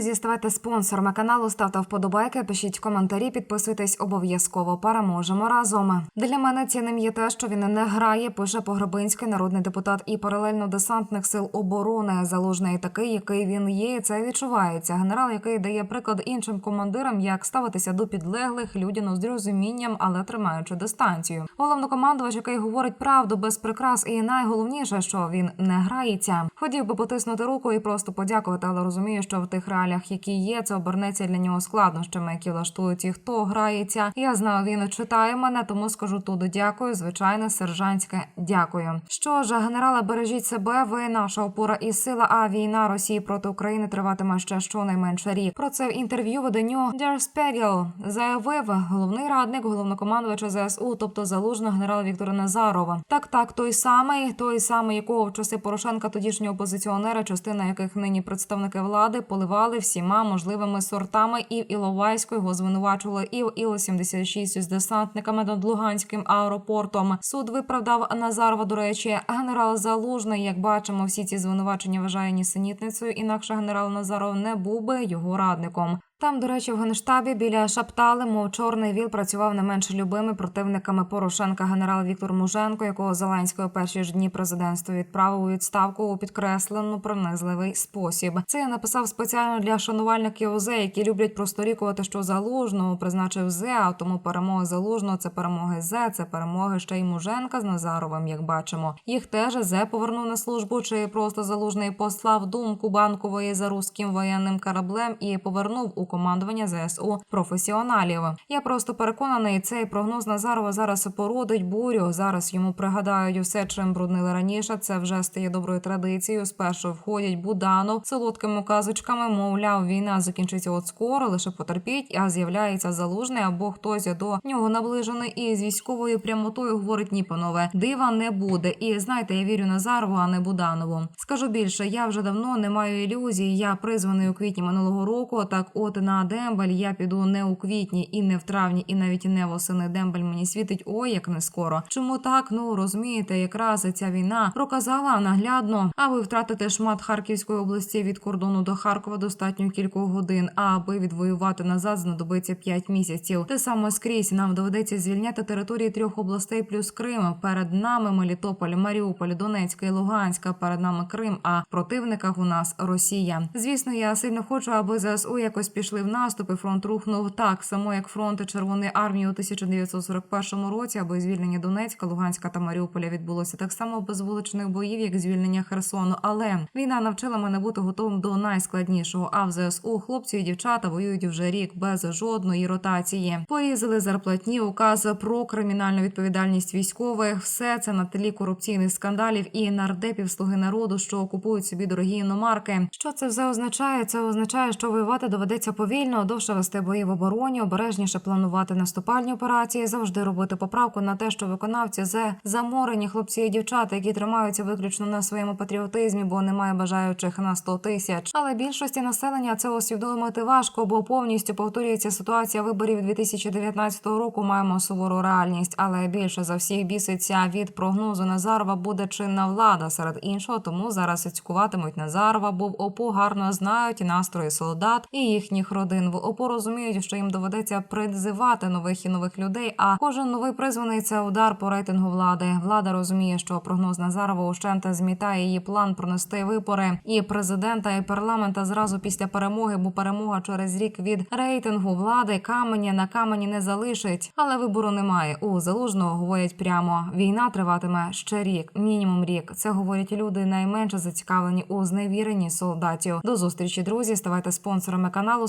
друзі, ставайте спонсорами каналу, ставте вподобайки, пишіть коментарі, підписуйтесь обов'язково. Переможемо разом. Для мене цінним є те, що він не грає. Пише Погребинський народний депутат і паралельно десантних сил оборони. Залужний такий, який він є. і Це відчувається. Генерал, який дає приклад іншим командирам, як ставитися до підлеглих людяно з розумінням, але тримаючи дистанцію. Головнокомандувач, який говорить правду без прикрас, і найголовніше, що він не грається. Хотів би потиснути руку і просто подякувати, але розумію, що в тих реаліях, які є, це обернеться для нього складнощами, які влаштують ті, хто грається. Я знаю, він читає мене, тому скажу туди дякую. Звичайне, сержантське дякую. Що ж, генерала, бережіть себе. Ви наша опора і сила. А війна Росії проти України триватиме ще щонайменше рік. Про це в інтерв'ю виданню Der Spiegel заявив головний радник головнокомандувача ЗСУ, тобто залужного генерала Віктора Назарова. Так, так, той самий, той самий, якого в часи Порошенка тодішні опозиціонери, частина яких нині представники влади, поливали всіма можливими сортами. І в Іловайську його звинувачували, і в Іло 76 з десантниками над Луганським аеропортом. Суд виправдав Назарова. До речі, генерал Залужний, як бачимо, всі ці звинувачення вважає нісенітницею. Інакше генерал Назаров не був би його радником. Там, до речі, в генштабі біля Шаптали, мов чорний віл працював не менш любими противниками Порошенка генерал Віктор Муженко, якого Зеленський у перші ж дні президентства відправив у відставку у підкреслену пронизливий спосіб. Це я написав спеціально для шанувальників ОЗ, які люблять просторікувати, що залужного призначив Зе, а тому перемоги залужного це перемоги Зе, це перемоги ще й Муженка з Назаровим. Як бачимо, їх теж Зе повернув на службу, чи просто залужний послав думку банкової за руським воєнним кораблем і повернув у командування ЗСУ професіоналів. Я просто переконаний, цей прогноз Назарова зараз породить бурю. Зараз йому пригадають усе, чим бруднили раніше. Це вже стає доброю традицією. Спершу входять Буданов солодкими казочками. Мовляв, війна закінчиться от скоро, лише потерпіть, а з'являється залужний або хтось до нього наближений і з військовою прямотою говорить ні, панове, дива не буде. І знаєте, я вірю Назарову, а не Буданову. Скажу більше, я вже давно не маю ілюзій. Я призваний у квітні минулого року. Так, от на дембель я піду не у квітні і не в травні, і навіть не восени. Дембель мені світить ой, як не скоро. Чому так? Ну розумієте, якраз ця війна проказала наглядно, аби втратити шмат Харківської області від кордону до Харкова достатньо кількох годин. А аби відвоювати назад, знадобиться 5 місяців. Те саме скрізь нам доведеться звільняти території трьох областей плюс Крим. Перед нами Мелітополь, Маріуполь, Донецька і Луганська. Перед нами Крим. А в противниках у нас Росія. Звісно, я сильно хочу, аби ЗСУ якось пішли в наступ і фронт рухнув так само, як фронти Червоної армії у 1941 році, аби звільнення Донецька, Луганська та Маріуполя відбулося так само без вуличних боїв, як звільнення Херсону. Але війна навчила мене бути готовим до найскладнішого. А в ЗСУ хлопці і дівчата воюють вже рік без жодної ротації. Порізали зарплатні, указ про кримінальну відповідальність військових. Все це на тлі корупційних скандалів і нардепів слуги народу, що окупують собі дорогі іномарки. Що це все означає? Це означає, що воювати доведеться повільно, довше вести бої в обороні, обережніше планувати наступальні операції, завжди робити поправку на те, що виконавці зе заморені хлопці і дівчата, які тримаються виключно на своєму патріотизмі, бо немає бажаючих на 100 тисяч. Але більшості населення це усвідомити важко, бо повністю повторюється ситуація виборів 2019 року. Маємо сувору реальність, але більше за всіх біситься від прогнозу Назарова буде чинна влада серед іншого. Тому зараз цькуватимуть Назарова, бо в ОПУ гарно знають настрої солдат і їхніх родин. В ОПУ розуміють, що їм доведеться призивати нових і нових людей. А кожен новий призваний це удар по рейтингу влади. Влада розуміє, що прогноз Назарова ущента змітає її план пронести вибори і президента, і парламента зразу після перемоги, бо перемога через рік від рейтингу влади каменя на камені не залишить. Але вибору немає. У залужного говорять прямо: війна триватиме ще рік, мінімум рік. Це говорять люди найменше зацікавлені у зневіренні солдатів. До зустрічі, друзі. Ставайте спонсорами каналу,